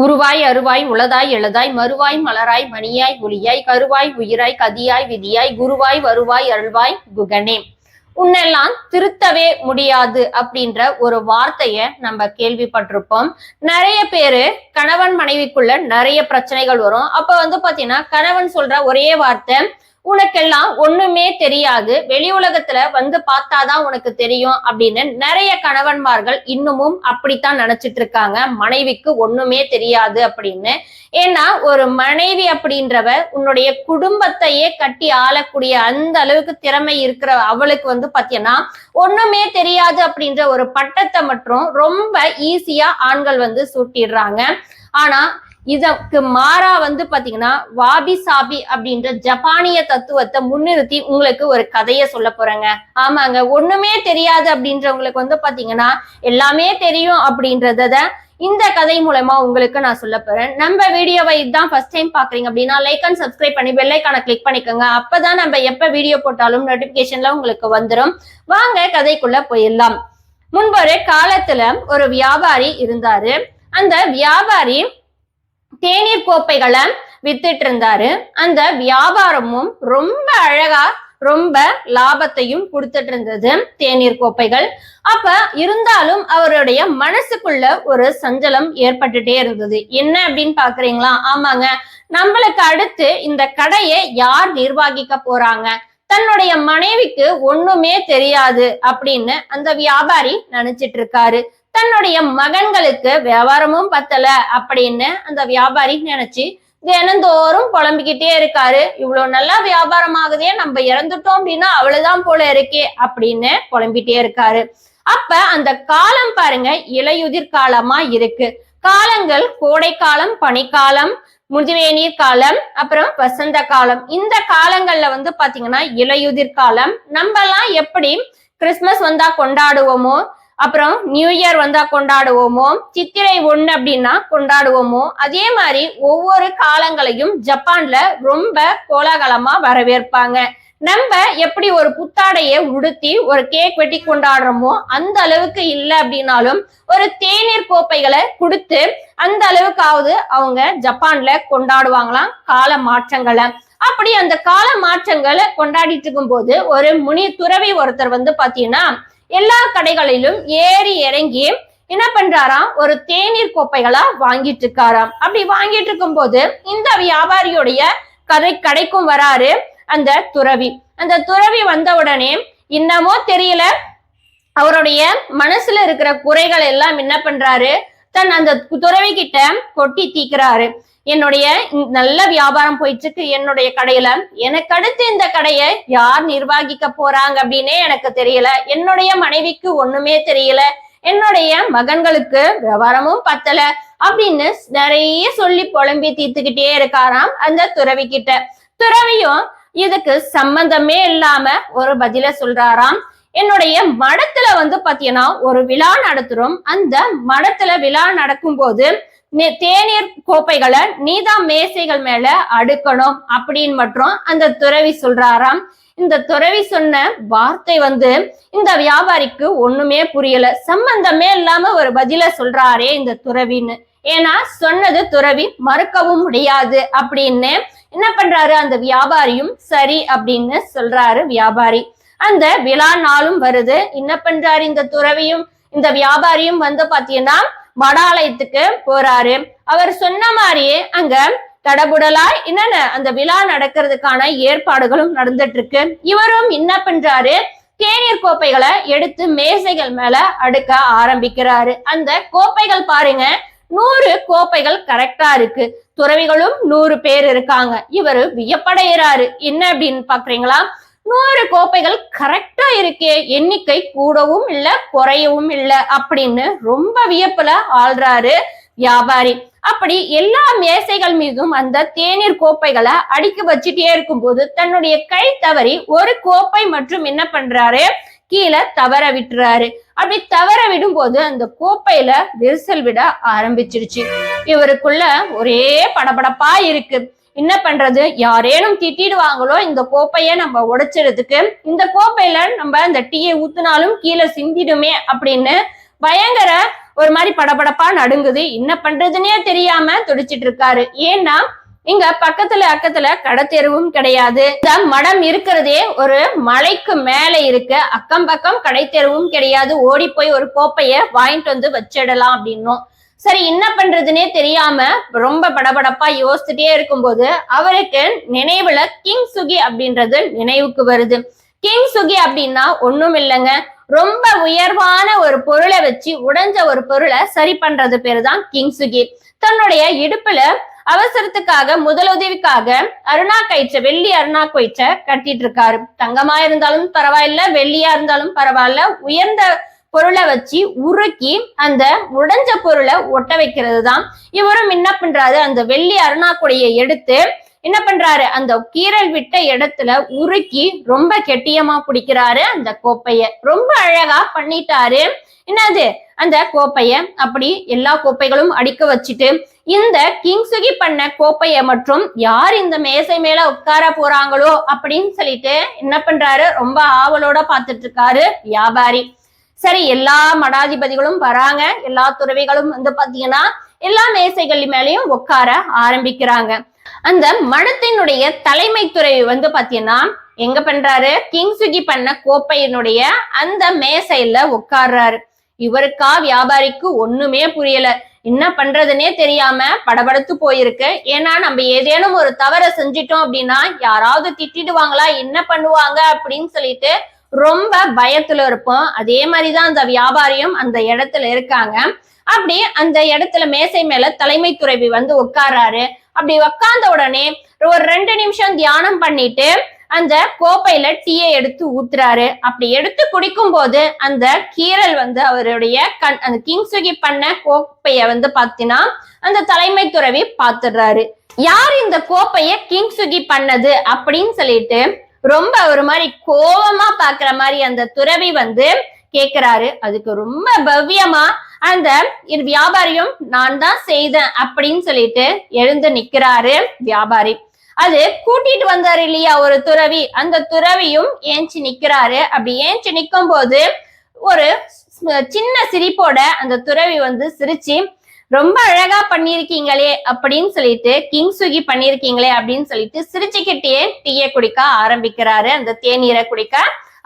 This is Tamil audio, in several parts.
உருவாய் அருவாய் உளதாய் எழுதாய் மறுவாய் மலராய் மணியாய் ஒளியாய் கருவாய் உயிராய் கதியாய் விதியாய் குருவாய் வருவாய் அருள்வாய் குகனே. உன்னெல்லாம் திருத்தவே முடியாது அப்படின்ற ஒரு வார்த்தைய நம்ம கேள்விப்பட்டிருப்போம். நிறைய பேரு கணவன் மனைவிக்குள்ள நிறைய பிரச்சனைகள் வரும். அப்ப வந்து பாத்தீங்கன்னா கணவன் சொல்ற ஒரே வார்த்தை உனக்கெல்லாம் ஒண்ணுமே தெரியாது. வெளி உலகத்துல வந்து பார்த்தாதான் உனக்கு தெரியும் அப்படின்னு நிறைய கணவன்மார்கள் இன்னமும் அப்படித்தான் நினைச்சிட்டு இருக்காங்க. மனைவிக்கு ஒண்ணுமே தெரியாது அப்படின்னு. ஏன்னா ஒரு மனைவி அப்படின்றவ உன்னுடைய குடும்பத்தையே கட்டி ஆளக்கூடிய அந்த அளவுக்கு திறமை இருக்கிற அவளுக்கு வந்து பாத்தீங்கன்னா ஒண்ணுமே தெரியாது அப்படின்ற ஒரு பட்டத்தை மட்டும் ரொம்ப ஈஸியா ஆண்கள் வந்து சூட்டிடுறாங்க. ஆனா இதற்கு மாறா வந்து பாத்தீங்கன்னா வாபி சாபி அப்படின்ற ஜப்பானிய தத்துவத்தை முன்னிறுத்தி உங்களுக்கு ஒரு கதையை சொல்ல போறேங்க. ஆமாங்க ஒண்ணுமே தெரியாது அப்படின்றவங்களுக்கு வந்து பாத்தீங்கன்னா எல்லாமே தெரியும் அப்படின்றத இந்த கதை மூலமா உங்களுக்கு நான் சொல்ல போறேன். நம்ம வீடியோவை இதுதான் ஃபர்ஸ்ட் டைம் பாக்குறீங்க அப்படின்னா லைக் அண்ட் சப்ஸ்கிரைப் பண்ணி பெல்லைக்கான கிளிக் பண்ணிக்கோங்க. அப்பதான் நம்ம எப்ப வீடியோ போட்டாலும் நோட்டிபிகேஷன்ல உங்களுக்கு வந்துடும் வாங்க கதைக்குள்ள போயிடலாம். முன்பொரு காலத்துல ஒரு வியாபாரி இருந்தாரு. அந்த வியாபாரி தேநீர் கோப்பைகளை வித்துட்டு இருந்தாரு அந்த வியாபாரமும் ரொம்ப அழகா ரொம்ப லாபத்தையும் கொடுத்துட்டு இருந்தது தேநீர் கோப்பைகள். அப்ப இருந்தாலும் அவருடைய மனசுக்குள்ள ஒரு சஞ்சலம் ஏற்பட்டுட்டே இருந்தது. என்ன அப்படின்னு பாக்குறீங்களா? ஆமாங்க. நம்மளுக்கு அடுத்து இந்த கடையை யார் நிர்வகிக்க போறாங்க? தன்னுடைய மனைவிக்கு ஒண்ணுமே தெரியாது அப்படின்னு அந்த வியாபாரி நினைச்சிட்டு இருக்காரு தன்னுடைய மகன்களுக்கு வியாபாரமும் பத்தல அப்படின்னு அந்த வியாபாரி நினைச்சு தினந்தோறும் புலம்பிக்கிட்டே இருக்காரு. இவ்வளவு நல்லா வியாபாரம் ஆகுதே நம்ம இறந்துட்டோம் அப்படின்னா அவ்வளவுதான் போல இருக்கே அப்படின்னு புலம்பிட்டே இருக்காரு. அப்ப அந்த காலம் பாருங்க இலையுதிர் காலமா இருக்கு. காலங்கள் கோடைக்காலம் பனிக்காலம் முதுவேநீர் காலம் அப்புறம் வசந்த காலம். இந்த காலங்கள்ல வந்து பாத்தீங்கன்னா இலையுதிர் காலம். நம்ம எல்லாம் எப்படி கிறிஸ்மஸ் வந்தா கொண்டாடுவோமோ அப்புறம் நியூ இயர் வந்தா கொண்டாடுவோமோ? சித்திரை ஒண்ணு அப்படின்னா கொண்டாடுவோமோ? அதே மாதிரி ஒவ்வொரு காலங்களையும் ஜப்பான்ல ரொம்ப கோலாகலமா வரவேற்பாங்க. நம்ம எப்படி ஒரு புத்தாடைய உடுத்தி ஒரு கேக் வெட்டி கொண்டாடுறோமோ அந்த அளவுக்கு இல்லை அப்படின்னாலும் ஒரு தேநீர் கோப்பைகளை கொடுத்து அந்த அளவுக்காவது அவங்க ஜப்பான்ல கொண்டாடுவாங்களாம். கால மாற்றங்களை. அப்படி அந்த கால மாற்றங்களை கொண்டாடிட்டு இருக்கும் போது ஒரு முனி துறவி ஒருத்தர் வந்து பாத்தீங்கன்னா எல்லா கடைகளிலும் ஏறி இறங்கி என்ன பண்றாராம்? ஒரு தேநீர் கோப்பைகளா வாங்கிட்டு இருக்காராம். அப்படி வாங்கிட்டு இருக்கும் போது இந்த வியாபாரியுடைய கதை கடைக்கும் வராரு அந்த துறவி. அந்த துறவி வந்த உடனே இன்னமோ தெரியல. அவருடைய மனசுல இருக்கிற குறைகள் எல்லாம் என்ன பண்றாரு? தன் அந்த துறவி கிட்ட கொட்டி தீக்கிறாரு. என்னுடைய நல்ல வியாபாரம் போயிட்டு இருக்கு என்னுடைய கடையில. எனக்கு அடுத்து இந்த கடையை யார் நிர்வகிக்க போறாங்க அப்படின்னே எனக்கு தெரியல. என்னுடைய மனைவிக்கு ஒண்ணுமே தெரியல. என்னுடைய மகன்களுக்கு விவரமும் பத்தல அப்படின்னு நிறைய சொல்லி புலம்பி தீர்த்துக்கிட்டே இருக்காராம் அந்த துறவி கிட்ட. துறவியும் இதுக்கு சம்பந்தமே இல்லாம ஒரு பதில சொல்றாராம். என்னுடைய மடத்துல வந்து பாத்தீங்கன்னா ஒரு விழா நடத்துறோம். அந்த மடத்துல விழா நடக்கும் போது தேநீர் கோப்பைகளை நீதான் மேசைகள் மேல அடுக்கணும் அப்படின்னு மட்டும் அந்த துறவி சொல்றாராம். இந்த துறவி சொன்ன வார்த்தை வந்து இந்த வியாபாரிக்கு ஒண்ணுமே புரியல. சம்பந்தமே இல்லாம ஒரு பதில சொல்றாரே இந்த துறவின்னு. ஏன்னா சொன்னது துறவி மறுக்கவும் முடியாது அப்படின்னு. என்ன பண்றாரு? அந்த வியாபாரியும் சரி அப்படின்னு சொல்றாரு வியாபாரி. அந்த விழா நாளும் வருது. என்ன பண்றாரு இந்த துறவியும்? இந்த வியாபாரியும் வந்து பாத்தீங்கன்னா மடாலயத்துக்கு போறாரு. அவர் சொன்ன மாதிரியே அங்க தடபுடலா என்னென்ன அந்த விழா நடக்கிறதுக்கான ஏற்பாடுகளும் நடந்துட்டு இருக்கு இவரும் என்ன பண்றாரு? தேநீர் கோப்பைகளை எடுத்து மேசைகள் மேல அடுக்க ஆரம்பிக்கிறாரு. அந்த கோப்பைகள் பாருங்க நூறு கோப்பைகள் கரெக்டா இருக்கு. துறவிகளும் நூறு பேர் இருக்காங்க. இவரு வியப்படைகிறாரு. என்ன அப்படின்னு பாக்குறீங்களா? நூறு கோப்பைகள் கரெக்டா இருக்கே. எண்ணிக்கை கூடவும் இல்ல குறையவும் இல்ல அப்படின்னு ரொம்ப வியப்புல ஆள்றாரு வியாபாரி. அப்படி எல்லா மேசைகள் மீதும் அந்த தேநீர் கோப்பைகளை அடுக்கி வச்சுட்டே இருக்கும்போது தன்னுடைய கை தவறி ஒரு கோப்பை மற்றும் என்ன பண்றாரு? கீழே தவற விட்டுறாரு. அப்படி தவற விடும்போது அந்த கோப்பையில விரிசல் விட ஆரம்பிச்சிருச்சு. இவருக்குள்ள ஒரே படபடப்பா இருக்கு. என்ன பண்றது? யாரேனும் திட்டிடுவாங்களோ இந்த கோப்பையை நம்ம உடைச்சிடுறதுக்கு. இந்த கோப்பையில நம்ம இந்த டீயை ஊத்துனாலும் கீழே சிந்திடுமே அப்படின்னு பயங்கர ஒரு மாதிரி படபடப்பா நடுங்குது. என்ன பண்றதுன்னே தெரியாம துடிச்சிட்டு இருக்காரு ஏன்னா இங்க பக்கத்துல அக்கத்துல கடத்தெருவும் கிடையாது. இந்த மடம் இருக்கிறதே ஒரு மலைக்கு மேல இருக்க. அக்கம் பக்கம் கடைத்தெருவும் கிடையாது. ஓடி போய் ஒரு கோப்பைய வாங்கிட்டு வந்து வச்சிடலாம் அப்படின்னும். சரி என்ன பண்றதுன்னே தெரியாம ரொம்ப படபடப்பா யோசிச்சுட்டே இருக்கும்போது அவருக்கு நினைவுல கிங் சுகி அப்படின்றது நினைவுக்கு வருது. கிங் சுகி அப்படின்னா ஒண்ணும் இல்லைங்க. ரொம்ப உயர்வான ஒரு பொருளை வச்சு உடைஞ்ச ஒரு பொருளை சரி பண்றது பேரு தான் கிங் சுகி தன்னுடைய இடுப்புல அவசரத்துக்காக முதலுதவிக்காக அருணா கயிற்ற வெள்ளி அருணா கயிற்ற கட்டிட்டு இருக்காரு. தங்கமா இருந்தாலும் பரவாயில்ல வெள்ளியா இருந்தாலும் பரவாயில்ல உயர்ந்த பொருளை வச்சு உருக்கி அந்த உடைஞ்ச பொருளை ஒட்ட வைக்கிறது தான் இவரும் என்ன பண்றாரு? அந்த வெள்ளி அருணாக்குடைய எடுத்து என்ன பண்றாரு? அந்த கீரல் விட்ட இடத்துல உருக்கி ரொம்ப கெட்டியமா பிடிக்கிறாரு அந்த கோப்பைய. ரொம்ப அழகா பண்ணிட்டாரு. என்னது? அந்த கோப்பைய அப்படி எல்லா கோப்பைகளும் அடிக்க வச்சுட்டு இந்த கிங்சுகி பண்ண கோப்பைய மற்றும் யார் இந்த மேசை மேல உட்கார போறாங்களோ அப்படின்னு சொல்லிட்டு என்ன பண்றாரு? ரொம்ப ஆவலோட பார்த்துட்டு இருக்காரு வியாபாரி. சரி எல்லா மடாதிபதிகளும் வராங்க. எல்லா துறவிகளும் வந்து பாத்தீங்கன்னா எல்லா மேசைகள் மேலேயும் உட்கார ஆரம்பிக்கிறாங்க. அந்த மடத்தினுடைய தலைமை துறவி வந்து பாத்தீங்கன்னா எங்க பண்றாரு? கிங்சுகி பண்ண கோப்பையினுடைய அந்த மேசையில உட்கார்றாரு. இவருக்கா வியாபாரிக்கு ஒண்ணுமே புரியல. என்ன பண்றதுன்னே தெரியாம படபடத்து போயிருக்கு. ஏன்னா நம்ம ஏதேனும் ஒரு தவறை செஞ்சிட்டோம் அப்படின்னா யாராவது திட்டிடுவாங்களா? என்ன பண்ணுவாங்க? அப்படின்னு சொல்லிட்டு ரொம்ப பயத்துல இருப்போம். அதே மாதிரிதான் அந்த வியாபாரியும் அந்த இடத்துல இருக்காங்க. அப்படி அந்த இடத்துல மேசை மேல தலைமை துறவி வந்து உட்காராரு அப்படி உட்கார்ந்த உடனே ஒரு ரெண்டு நிமிஷம் தியானம் பண்ணிட்டு அந்த கோப்பையில டீயை எடுத்து ஊத்துறாரு. அப்படி எடுத்து குடிக்கும் போது அந்த கீரல் வந்து அவருடைய கண் அந்த கிங்சுகி பண்ண கோப்பைய வந்து பாத்தீங்கன்னா அந்த தலைமை துறவி பாத்துடுறாரு. யார் இந்த கோப்பைய கிங்சுகி பண்ணது அப்படின்னு சொல்லிட்டு ரொம்ப ஒரு மாதிரி கோபமா பாக்குற மாதிரி அந்த துறவி வந்து கேக்குறாரு. அதுக்கு ரொம்ப பவ்யமா அந்த வியாபாரியும் நான் தான் செய்தேன் அப்படின்னு சொல்லிட்டு எழுந்து நிக்கிறாரு வியாபாரி. அது கூட்டிட்டு வந்தாரு இல்லையா ஒரு துறவி. அந்த துறவியும் ஏஞ்சி நிக்கிறாரு. அப்படி ஏஞ்சி நிக்கும் போது ஒரு சின்ன சிரிப்போட அந்த துறவி வந்து சிரிச்சு ரொம்ப அழகா பண்ணிருக்கீங்களே அப்படின்னு சொல்லிட்டு கிங் சுகி பண்ணிருக்கீங்களே அப்படின்னு சொல்லிட்டு சிரிச்சுக்கிட்டே டீயை குடிக்க ஆரம்பிக்கிறாரு. அந்த தேநீரை குடிக்க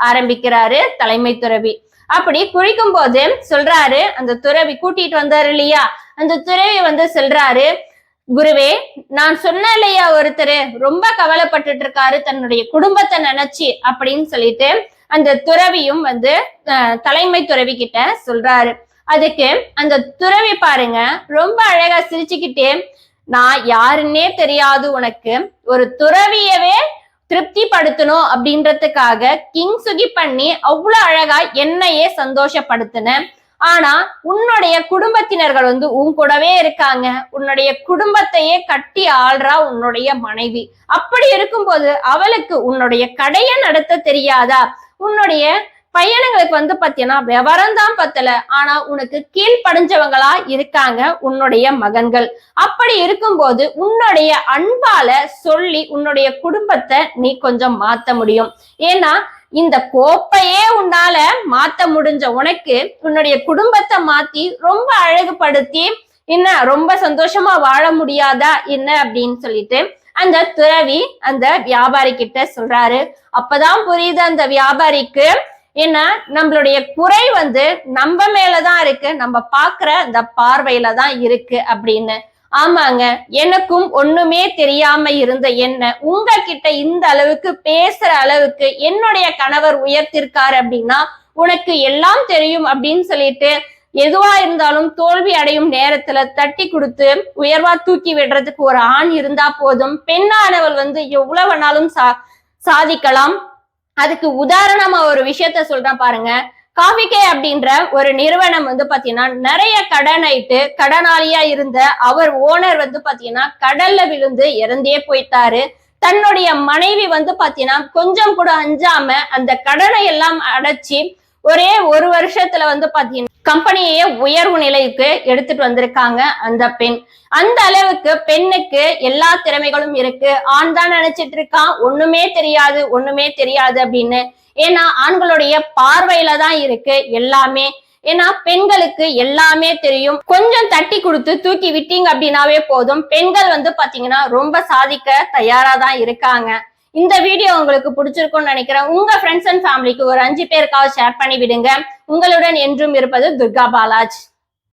ஆரம்பிக்கிறாரு தலைமை துறவி. அப்படி குடிக்கும் போது சொல்றாரு அந்த துறவி கூட்டிட்டு வந்தாரு இல்லையா? அந்த துறவி வந்து சொல்றாரு குருவே நான் சொன்னேன் இல்லையா ஒருத்தர்? ரொம்ப கவலைப்பட்டுட்டு இருக்காரு தன்னுடைய குடும்பத்தை நினைச்சு அப்படின்னு சொல்லிட்டு அந்த துறவியும் வந்து தலைமை துறவி கிட்ட சொல்றாரு. அதுக்கு அந்த துறவி பாருங்க ரொம்ப அழகா சிரிச்சுக்கிட்டே நான் யாருன்னே தெரியாது உனக்கு. ஒரு துறவியவே திருப்திப்படுத்தணும் அப்படின்றதுக்காக கிங் சுகி பண்ணி அவ்வளவு அழகா என்னையே சந்தோஷப்படுத்தின. ஆனா உன்னுடைய குடும்பத்தினர்கள் வந்து உன் கூடவே இருக்காங்க. உன்னுடைய குடும்பத்தையே கட்டி ஆள்றா உன்னுடைய மனைவி. அப்படி இருக்கும்போது அவளுக்கு உன்னுடைய கடையை நடத்த தெரியாதா? உன்னுடைய பையனுங்களுக்கு வந்து பாத்தீங்கன்னா விவரம் தான் பத்தல. ஆனா உனக்கு கீழ்ப்படிஞ்சவங்களா இருக்காங்க உன்னுடைய மகன்கள். அப்படி இருக்கும்போது உன்னுடைய அன்பால சொல்லி உன்னுடைய குடும்பத்தை நீ கொஞ்சம் மாத்த முடியும். ஏன்னா இந்த கோப்பையே உன்னால மாத்த முடிஞ்ச உனக்கு உன்னுடைய குடும்பத்தை மாத்தி ரொம்ப அழகுபடுத்தி என்ன ரொம்ப சந்தோஷமா வாழ முடியாதா என்ன அப்படின்னு சொல்லிட்டு அந்த துறவி அந்த வியாபாரி கிட்ட சொல்றாரு. அப்பதான் புரியுது அந்த வியாபாரிக்கு ஏன்னா நம்மளுடைய குறை வந்து நம்ம மேலதான் இருக்கு. நம்ம பாக்குற அந்த பார்வையில தான் இருக்கு அப்படின்னு. ஆமாங்க. எனக்கும் ஒண்ணுமே தெரியாம இருந்த என்ன? உங்ககிட்ட இந்த அளவுக்கு பேசுற அளவுக்கு என்னுடைய கணவர் உயர்த்திருக்காரு அப்படின்னா உனக்கு எல்லாம் தெரியும் அப்படின்னு சொல்லிட்டு எதுவா இருந்தாலும் தோல்வி அடையும் நேரத்துல தட்டி கொடுத்து உயர்வா தூக்கி விடுறதுக்கு ஒரு ஆண் இருந்தா போதும். பெண்ணானவள் வந்து எவ்வளவு சா சாதிக்கலாம். அதுக்கு உதாரணமா ஒரு விஷயத்த சொல்றேன் பாருங்க. காஃபிகே அப்படின்ற ஒரு நிறுவனம் வந்து பாத்தீங்கன்னா நிறைய கடனாயிட்டு கடனாளியா இருந்த அவர் ஓனர் வந்து பாத்தீங்கன்னா கடல்ல விழுந்து இறந்தே போயிட்டாரு. தன்னுடைய மனைவி வந்து பாத்தீங்கன்னா கொஞ்சம் கூட அஞ்சாம அந்த கடனை எல்லாம் அடைச்சி ஒரே ஒரு வருஷத்துல வந்து பாத்தீங்கன்னா கம்பெனியே உயர்வு நிலைக்கு எடுத்துட்டு வந்திருக்காங்க அந்த பெண். அந்த அளவுக்கு பெண்ணுக்கு எல்லா திறமைகளும் இருக்கு. ஆண் தான் நினைச்சிட்டு இருக்கான். ஒண்ணுமே தெரியாது ஒண்ணுமே தெரியாது அப்படின்னு. ஏன்னா ஆண்களுடைய பார்வையில தான் இருக்கு எல்லாமே. ஏன்னா பெண்களுக்கு எல்லாமே தெரியும். கொஞ்சம் தட்டி கொடுத்து தூக்கி விட்டீங்க அப்படின்னாவே போதும். பெண்கள் வந்து பாத்தீங்கன்னா ரொம்ப சாதிக்க தயாரா தான் இருக்காங்க. இந்த வீடியோ உங்களுக்கு பிடிச்சிருக்கும்னு நினைக்கிறேன். உங்க ஃப்ரெண்ட்ஸ் அண்ட் ஃபேமிலிக்கு ஒரு அஞ்சு பேருக்காவது ஷேர் பண்ணி விடுங்க உங்களுடன் என்றும் இருப்பது துர்கா பாலாஜ்.